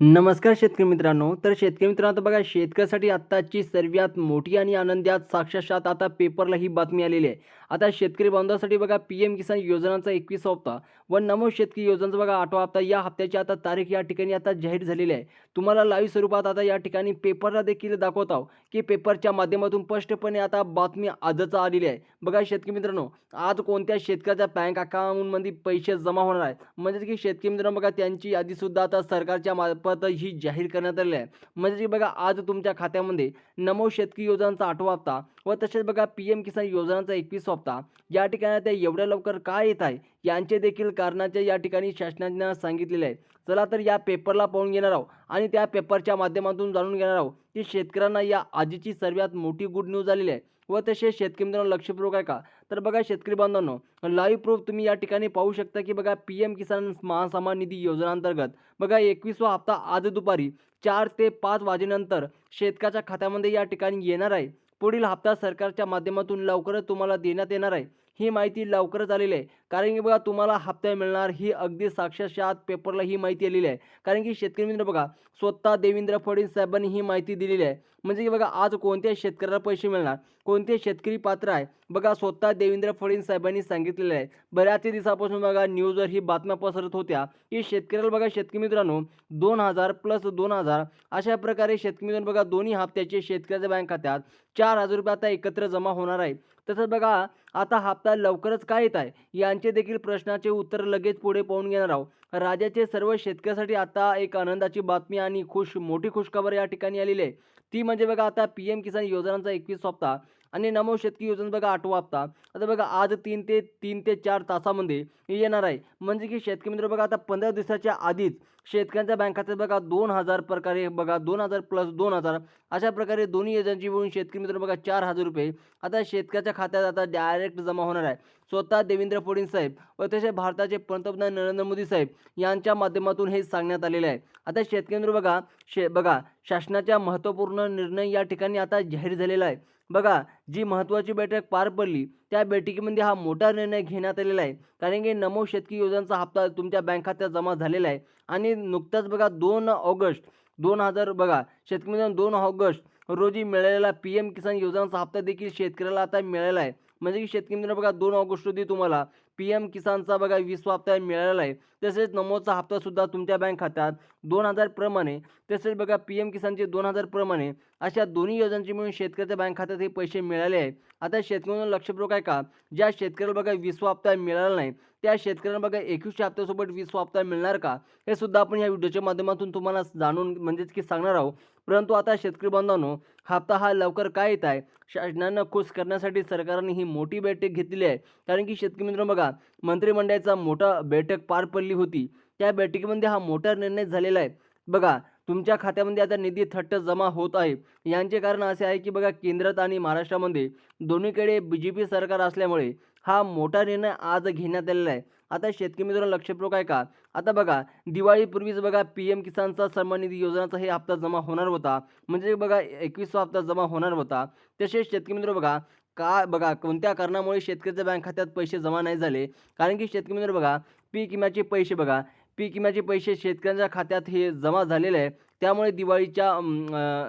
नमस्कार शेतकरी मित्रांनो. तर शेतकरी मित्रांनो आता बघा शेतकऱ्यासाठी आत्ताची सर्वात मोठी आणि आनंदात साक्षात आता पेपरला ही बातमी आलेली आहे. आता शेतकरी बांधवासाठी बघा पी एम किसान योजनांचा एकवीस हप्ता व नमो शेतकरी योजनांचा बघा आठवा हप्ता. या हप्त्याची आता तारीख या ठिकाणी आता जाहीर झालेली आहे. तुम्हाला लाईव्ह स्वरूपात आता या ठिकाणी पेपरला देखील दाखवत आहो की पेपरच्या माध्यमातून स्पष्टपणे आता बातमी आजच आलेली आहे. बघा शेतकरी मित्रांनो आज कोणत्या शेतकऱ्याच्या बँक अकाउंटमध्ये पैसे जमा होणार आहेत? म्हणजेच की शेतकरी मित्रांनो बघा त्यांची यादीसुद्धा आता सरकारच्या मा मार्फत ही जाहीर करण्यात आलेली आहे. म्हणजे की बघा आज तुमच्या खात्यामध्ये नमो शेतकरी योजनांचा आठवा हप्ता व तसेच बघा पी एम किसान योजनांचा एकवीस हप्ता या ठिकाणी त्या एवढ्या लवकर काय येत आहे? यांचे देखील कारणाचे या ठिकाणी शासनाने सांगितलेले आहे. चला तर या पेपरला पाहून घेणार आहोत आणि त्या पेपरच्या माध्यमातून जाणून घेणार आहोत की शेतकऱ्यांना या आजची सर्वात मोठी गुड न्यूज आलेली आहे. व तसेच शेतकरी मित्रांनो लक्षपूर्वक आहे का तर बघा शेतकरी बांधवांनो लाईव्ह प्रूफ तुम्ही या ठिकाणी पाहू शकता की बघा पी एम किसान महासमान निधी योजनांतर्गत बघा एकवीसवा हप्ता आज दुपारी चार ते पाच वाजेनंतर शेतकऱ्याच्या खात्यामध्ये या ठिकाणी येणार आहे. पुढील हप्ता सरकारच्या माध्यमातून लवकरच तुम्हाला देण्यात येणार आहे. ही माहिती लवकरच आलेली आहे. कारण की बघा तुम्हाला हप्ता मिळणार ही अगदी साक्षात पेपरला ही माहिती आलेली आहे. कारण की शेतकरी मित्र बघा स्वतः देवेंद्र फडणवीस साहेबांनी ही माहिती दिलेली आहे. म्हणजे की बघा आज कोणत्या शेतकऱ्याला पैसे मिळणार? कोणते शेतकरी पात्र आहे? बघा स्वतः देवेंद्र फडणवीस साहेबांनी सांगितलेलं आहे. बऱ्याच दिवसापासून बघा न्यूजवर ही बातम्या पसरत होत्या की शेतकऱ्याला बघा शेतकरी मित्रांनो दोन हजार प्लस दोन हजार अशा प्रकारे शेतकरी मित्रांनो बघा दोन्ही हप्त्याचे शेतकऱ्याच्या बँक खात्यात चार हजार रुपये आता एकत्र जमा होणार आहे. तसंच बघा आता हप्ता लवकरच काय येत आहे? या यांचे देखील प्रश्नाचे उत्तर लगेच पुढे पाहून घेणार आहोत. राज्याचे सर्व शेतकऱ्यासाठी आता एक आनंदाची बातमी आणि खुश मोठी खुशखबर या ठिकाणी आलेली आहे. ती म्हणजे बघा आता पी एम किसान योजनांचा एकवीस हप्ता. आणि नमो शेतकी योजना बघा आठवा हप्ता. आता बघा आज तीन ते तीन ते चार तासामध्ये येणार आहे. म्हणजे की शेतकरी मित्र बघा आता पंधरा दिवसाच्या आधीच शेतकऱ्यांच्या बँक खात्यात बघा दोन हजार प्रकारे बघा दोन हजार प्लस दोन हजार अशा प्रकारे दोन्ही योजनांची मिळून शेतकरी मित्र बघा चार हजार रुपये आता शेतकऱ्याच्या खात्यात आता डायरेक्ट जमा होणार आहे. स्वतः देवेंद्र फडणवीस साहेब व तसे भारताचे पंतप्रधान नरेंद्र मोदी साहेब यांच्या माध्यमातून हे सांगण्यात आलेले आहे. आता शेतकरी मित्र बघा शे बघा शासनाच्या महत्त्वपूर्ण निर्णय या ठिकाणी आता जाहीर झालेला आहे. बघा जी महत्त्वाची बैठक पार पडली त्या बैठकीमध्ये हा मोठा निर्णय घेण्यात आलेला आहे. कारण की नमो शेतकी योजनांचा हप्ता तुमच्या बँक खात्यात जमा झालेला आहे. आणि नुकताच बघा दोन ऑगस्ट दोन हजार बघा शेतकरी मित्रांनो दोन ऑगस्ट रोजी मिळालेला पी एम किसान योजनेचा हप्ता देखील शेतकऱ्याला आता मिळाला आहे. म्हणजे की शेतकरी मित्रांनो बघा दोन ऑगस्ट रोजी तुम्हाला पी एम किसानचा बघा वीसवा हप्ता मिळालेला आहे. तसेच नमोचा हप्तासुद्धा तुमच्या बँक खात्यात दोन हजारप्रमाणे तसेच बघा पी एम किसानचे दोन हजार प्रमाणे अशा दोन्ही योजनांची मिळून शेतकऱ्याच्या बँक खात्यात हे पैसे मिळाले आहे आता शेतकऱ्यांना लक्षपूर्वक आहे का? ज्या शेतकऱ्याला बघा वीसवा हप्ता मिळाला नाही त्या शेतकऱ्यांना बघा एकवीसशे हप्त्यासोबत वीसवा हप्ता मिळणार का? हे सुद्धा आपण या व्हिडिओच्या माध्यमातून तुम्हाला जाणून म्हणजेच की सांगणार आहोत. परंतु आता शेतकरी बांधवांनो हप्ता हा लवकर काय येत आहे? शासनानं खुश करण्यासाठी सरकारने ही मोठी बैठक घेतलेली आहे. कारण की शेतकरी मित्रांनो बघा मंत्रिमंडळाचा मोठा बैठक पार पडली होती. त्या बैठकीमध्ये हा मोठा निर्णय झालेला आहे. बघा तुमच्या खात्यामध्ये आता निधी थट्ट जमा होत आहे. यांचे कारण असे आहे की बघा केंद्रात आणि महाराष्ट्रामध्ये दोन्हीकडे बी जे पी सरकार असल्यामुळे हा मोठा निर्णय आज घेण्यात आलेला आहे. आता शेतकरी मित्रांनो लक्षपूर्वक आहे का? आता बघा दिवाळीपूर्वीच बघा पी एम किसानचा सन्मान निधी योजनाचा हे हप्ता जमा होणार होता. म्हणजे बघा एकवीसवा हप्ता जमा होणार होता. तसेच शेतकरी मित्र बघा का बघा कोणत्या कारणामुळे शेतकऱ्याच्या बँक खात्यात पैसे जमा नाही झाले? कारण की शेतकरी मित्र बघा पीक विम्याचे पैसे बघा पीक विम्याचे पैसे शेतकऱ्यांच्या खात्यात हे जमा झालेले आहे. त्यामुळे दिवाळीच्या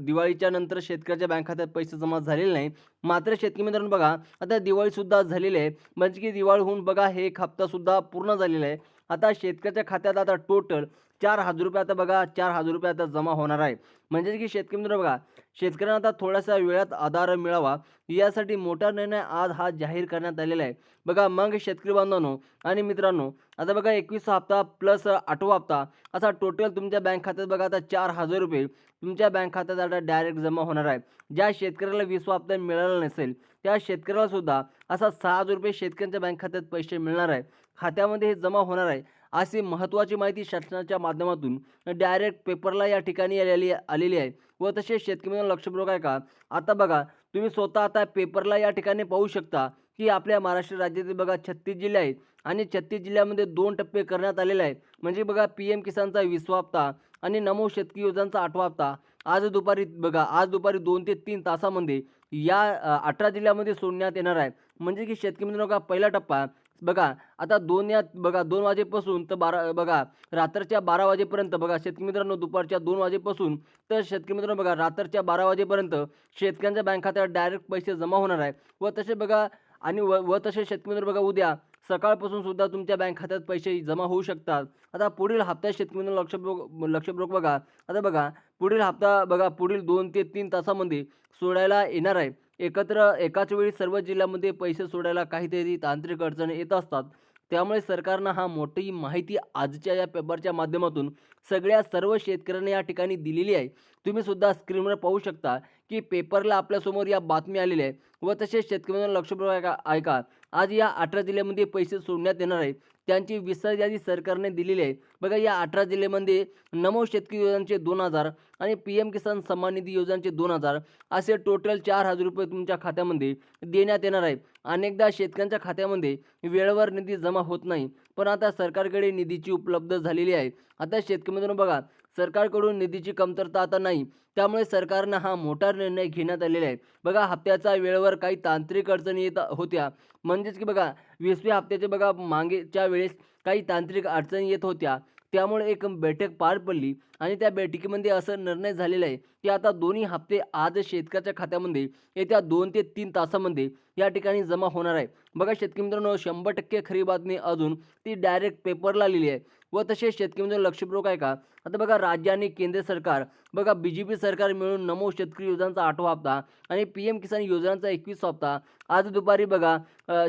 दिवाळीच्या नंतर शेतकऱ्याच्या बँक खात्यात पैसे जमा झालेले नाही. मात्र शेतकरी मित्रांनो बघा आता दिवाळीसुद्धा झालेली आहे. म्हणजे की दिवाळीहून बघा हे एक हप्तासुद्धा पूर्ण झालेला आहे. आता शेतकऱ्याच्या खात्यात आता टोटल चार हजार रुपये आता बघा चार हजार रुपये आता जमा होणार आहे. म्हणजे की शेतकरी मित्र बघा शेतकऱ्यांना आता थोड्याशा वेळात आधार मिळावा यासाठी मोठा निर्णय आज हा जाहीर करण्यात आलेला आहे. बघा मग शेतकरी बांधवांनो आणि मित्रांनो आता बघा एकवीस हप्ता प्लस आठवा हप्ता असा टोटल तुमच्या बँक खात्यात बघा आता चार हजार रुपये तुमच्या बँक खात्यात आता डायरेक्ट जमा होणार आहे. ज्या शेतकऱ्याला वीसवा हप्ता मिळाला नसेल त्या शेतकऱ्याला सुद्धा असा सहा हजार रुपये शेतकऱ्यांच्या बँक खात्यात पैसे मिळणार आहे. खात्यामध्ये हे जमा होणार आहे. अशी महत्त्वाची माहिती शासनाच्या माध्यमातून डायरेक्ट पेपरला या ठिकाणी आलेली आलेली आहे. व तसेच शेतकऱ्यांना लक्षपूर्वक आहे का? आता बघा तुम्ही स्वतः आता पेपरला या ठिकाणी पाहू शकता की आपल्या महाराष्ट्र राज्यातील बघा छत्तीस जिल्हे आहेत. आणि छत्तीस जिल्ह्यामध्ये दोन टप्पे करण्यात आलेले आहे म्हणजे बघा पी एम किसानचा वीसवा हप्ता आणि नमो शेतकरी योजनांचा आठवा हप्ता. आज दुपारी बघा आज दुपारी दोन ते तीन तासामध्ये या अठरा जिल्ह्यामध्ये सोडण्यात येणार आहे. म्हणजे की शेतकरी मित्रांनो का पहिला टप्पा बघा आता दोन या बघा दोन वाजेपासून तर बारा बघा रात्रीच्या बारा वाजेपर्यंत बघा शेतकरी मित्रांनो दुपारच्या दोन वाजेपासून तर शेतकरी मित्रांनो बघा रात्रीच्या बारा वाजेपर्यंत शेतकऱ्यांच्या बँक खात्यावर डायरेक्ट पैसे जमा होणार आहे. व तसे बघा आणि व व तसे शेतकरी मित्र बघा उद्या सकाळपासून सुद्धा तुमच्या बँक खात्यात पैसे जमा होऊ शकतात. आता पुढील हप्त्यात शेतकरी मित्रांनो लक्षपूर्वक लक्षपूर्वक बघा. आता बघा पुढील हप्ता बघा पुढील दोन ते तीन तासामध्ये सोडायला येणार आहे. एकत्र एकाच वेळी सर्व जिल्ह्यामध्ये पैसे सोडायला काहीतरी तांत्रिक अडचणी येत असतात. त्यामुळे सरकारनं हा मोठी माहिती आजच्या या पेपरच्या माध्यमातून सगळ्या सर्व शेतकऱ्यांना या ठिकाणी दिलेली आहे. तुम्ही सुद्धा स्क्रीनवर पाहू शकता की पेपरला आपल्यासमोर या बातमी आलेल्या आहे व तसेच शेतकऱ्यांना लक्षपूर्वक ऐका आज या अठरा जिल्ह्यामध्ये पैसे सोडण्यात येणार आहे. त्यांची विस्तार यादी सरकारने दिलेली आहे. बघा या अठरा जिल्ह्यामध्ये नमो शेतकरी योजनांचे दोन हजार आणि पी एम किसान सन्मान निधी योजनांचे दोन हजार असे टोटल चार हजार रुपये तुमच्या खात्यामध्ये देण्यात येणार आहे. अनेकदा शेतकऱ्यांच्या खात्यामध्ये वेळेवर निधी जमा होत नाही. पण आता सरकारकडे निधीची उपलब्ध झालेली आहे. आता शेतकरी बघा सरकारकडून निधीची कमतरता आता नाही. त्यामुळे सरकारनं हा मोठा निर्णय घेण्यात आलेला आहे. बघा हप्त्याचा वेळेवर काही तांत्रिक अडचणी येत होत्या. म्हणजेच की बघा वीसव्या हप्त्याचे बघा मागेच्या वेळेस काही तांत्रिक अडचणी येत होत्या. त्यामुळे एक बैठक पार पडली आणि त्या बैठकीमध्ये असं निर्णय झालेला आहे की आता दोन्ही हप्ते आज शेतकऱ्याच्या खात्यामध्ये येत्या दोन ते तीन तासामध्ये या ठिकाणी जमा होणार आहे. बघा शेतकरी मित्रांनो शंभर टक्के खरी बातमी अजून ती डायरेक्ट पेपरला आलेली आहे. व तसेच शेतकरी मित्रांनो लक्षपूर्वक आहे का? आता बघा राज्य आणि केंद्र सरकार बघा बी जे पी सरकार मिळून नमो शेतकरी योजनांचा आठवा हप्ता आणि पी एम किसान योजनांचा एकवीस हप्ता. आज दुपारी बघा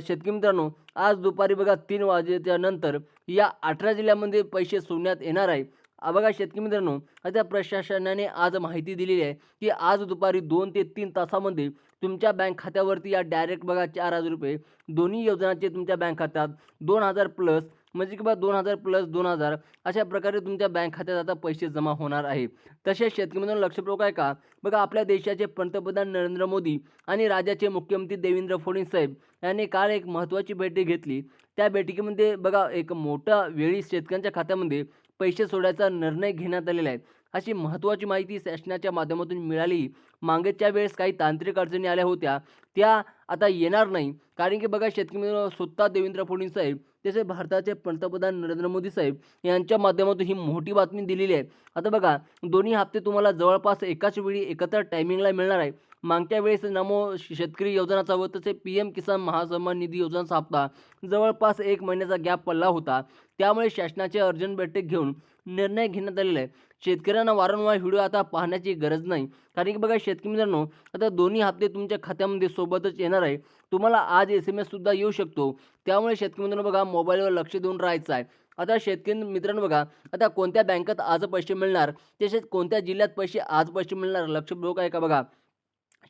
शेतकरी मित्रांनो आज दुपारी बघा तीन वाजेच्या नंतर या अठरा जिल्ह्यामध्ये पैसे सोडण्यात येणार आहे. बघा शेतकरी मित्रांनो आता प्रशासनाने आज माहिती दिलेली आहे की आज दुपारी दोन ते तीन तासामध्ये तुमच्या बँक खात्यावरती या डायरेक्ट बघा चार हजार रुपये दोन्ही योजनांचे तुमच्या बँक खात्यात दोन हजार प्लस म्हणजे की बा दोन हजार प्लस दोन हजार अशा प्रकारे तुमच्या बँक खात्यात आता पैसे जमा होणार आहे तसेच शेतकरी लक्षपूर्वक आहे का? बघा आपल्या देशाचे पंतप्रधान नरेंद्र मोदी आणि राज्याचे मुख्यमंत्री देवेंद्र फडणवीस साहेब यांनी काल एक महत्त्वाची बैठक घेतली. त्या बैठकीमध्ये बघा एक मोठा वेळी शेतकऱ्यांच्या खात्यामध्ये पैसे सोडायचा निर्णय घेण्यात आलेला आहे. अशी महत्त्वाची माहिती शासनाच्या माध्यमातून मिळाली. मागेच्या वेळेस काही तांत्रिक अडचणी आल्या होत्या. त्या आता येणार नाही. कारण की बघा शेतकरी मित्रांनो, स्वतः देवेंद्र फडणवीस साहेब तसे भारताचे पंतप्रधान नरेंद्र मोदी साहेब यांच्या माध्यमातून ही मोठी बातमी दिलेली आहे. आता बघा दोन्ही हप्ते तुम्हाला जवळपास एकाच वेळी एकत्र टायमिंगला मिळणार आहे. मागच्या वेळेस नमो शेतकरी योजनाचा व तसे पी एम किसान महासन्मान निधी योजनाचा हप्ता जवळपास एक महिन्याचा गॅप पडला होता. त्यामुळे शासनाचे अर्जंट बैठक घेऊन निर्णय घेण्यात आलेला आहे. शेतकऱ्यांना वारंवार व्हिडिओ आता पाहण्याची गरज नाही. कारण की बघा शेतकरी मित्रांनो आता दोन्ही हप्ते तुमच्या खात्यामध्ये सोबतच येणार आहे. तुम्हाला आज एस एम एससुद्धा येऊ शकतो. त्यामुळे शेतकरी मित्रांनो बघा मोबाईलवर लक्ष देऊन राहायचं आहे. आता शेतकरी मित्रांनो बघा आता कोणत्या बँकेत आज पैसे मिळणार? तसेच कोणत्या जिल्ह्यात पैसे आज पैसे मिळणार? लक्षपूर्वक आहे का बघा.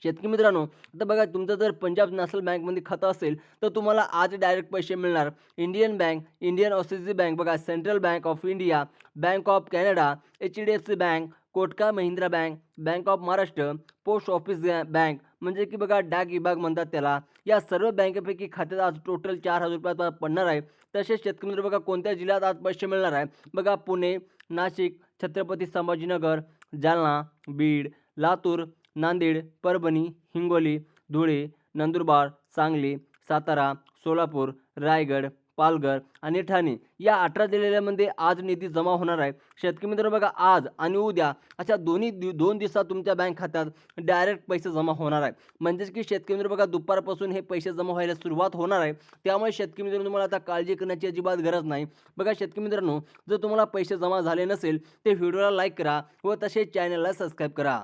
शेतकरी मित्रांनो आता बघा तुमचं जर पंजाब नॅशनल बँकमध्ये खातं असेल तर तुम्हाला आज डायरेक्ट पैसे मिळणार. Indian bank Indian OCC bank बघा central bank of India bank of Canada H D F C bank कोटका Mahindra bank bank of Maharashtra post office bank म्हणजे की बघा डाक विभाग म्हणतात त्याला. या सर्व बँकेपैकी खात्यात आज टोटल चार हजार रुपयात पडणार आहे. तसेच शेतकरी मित्र बघा कोणत्या जिल्ह्यात आज पैसे मिळणार आहे? बघा पुणे नाशिक छत्रपती संभाजीनगर जालना बीड लातूर नांदेड परभणी हिंगोली धुळे नंदुरबार सांगली सातारा सोलापूर रायगड पालघर आणि ठाणे या अठरा जिल्ह्यामध्ये आज निधी जमा होणार आहे. शेतकरी मित्र बघा आज आणि उद्या अशा दोन्ही दि दोन दिवसात तुमच्या बँक खात्यात डायरेक्ट पैसे जमा होणार आहे. म्हणजेच की शेतकरी मित्र बघा दुपारपासून हे पैसे जमा व्हायला सुरुवात होणार आहे. त्यामुळे शेतकरी मित्रांनो तुम्हाला आता काळजी करण्याची अजिबात गरज नाही. बघा शेतकरी मित्रांनो जर तुम्हाला पैसे जमा झाले नसेल ते व्हिडिओला लाईक करा व तसेच चॅनलला सबस्क्राईब करा.